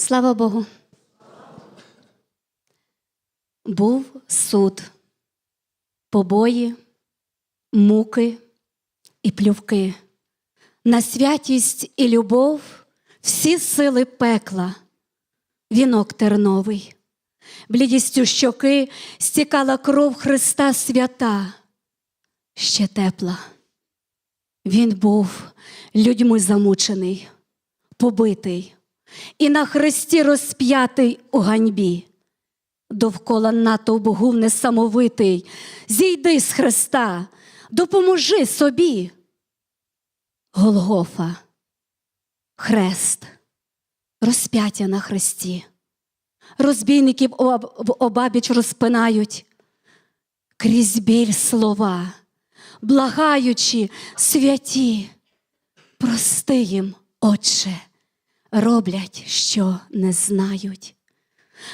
Слава Богу. Був суд, побої, муки і плювки. На святість і любов всі сили пекла, вінок терновий, блідістю щоки стікала кров Христа свята, ще тепла. Він був людьми замучений, побитий і на хресті розп'ятий у ганьбі. Довкола натовп гув несамовитий, зійди з хреста, допоможи собі. Голгофа, хрест, розп'яття на хресті, розбійників в обабіч розпинають, крізь біль слова, благаючи святі, прости їм, Отче, роблять, що не знають.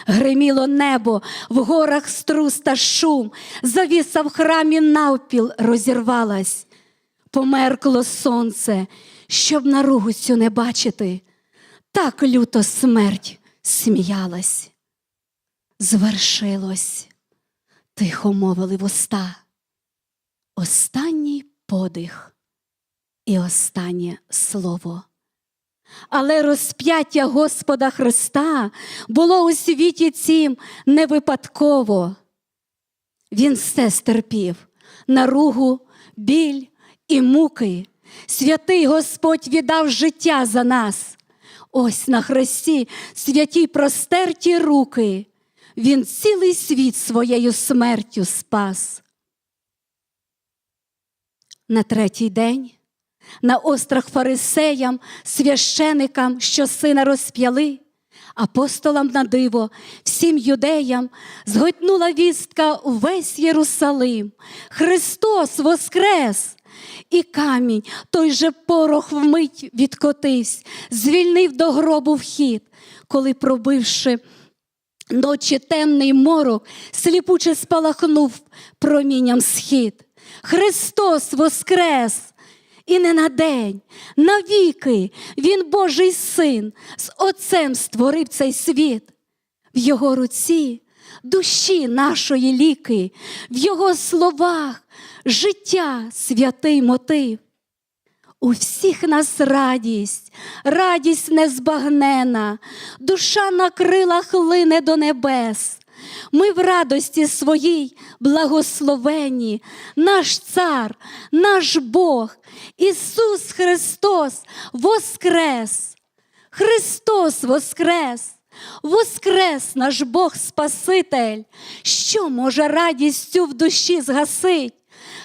Гриміло небо, в горах струс та шум, завіса в храмі навпіл розірвалась, померкло сонце, щоб наругу цю не бачити, так люто смерть сміялась. Звершилось, тихо мовили вуста, останній подих і останнє слово. Але розп'яття Господа Христа було у світі цім не випадково. Він все стерпів, наругу, біль і муки. Святий Господь віддав життя за нас. Ось на хресті святі простерті руки. Він цілий світ своєю смертю спас. На третій день на острах фарисеям, священикам, що сина розп'яли, апостолам на диво, всім юдеям зготнула вістка увесь Єрусалим. Христос воскрес! І камінь, той же порох вмить відкотився, звільнив до гробу вхід, коли, пробивши ночі темний морок, сліпуче спалахнув промінням схід. Христос воскрес! І не на день, навіки Він Божий син з Отцем створив цей світ. В Його руці душі нашої ліки, в Його словах життя святий мотив. У всіх нас радість, радість незбагнена, душа на крилах лине до небес. Ми в радості своїй благословені, наш цар, наш Бог, Ісус Христос воскрес! Христос воскрес! Воскрес наш Бог Спаситель, що може радістю в душі згасить?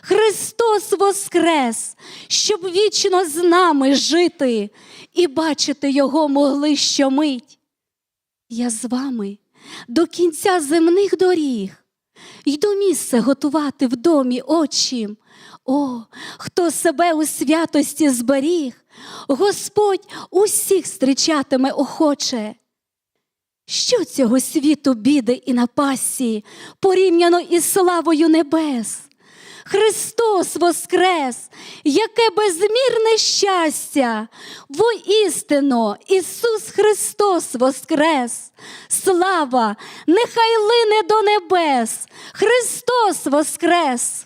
Христос воскрес, щоб вічно з нами жити і бачити Його могли щомить. Я з вами до кінця земних доріг. Йду місце готувати в домі очім. О, хто себе у святості зберіг, Господь усіх зустрічатиме охоче. Що цього світу біди і напасі порівняно із славою небес? Христос воскрес, яке безмірне щастя! Воістину Ісус Христос воскрес! Слава, нехай лине до небес! Христос воскрес!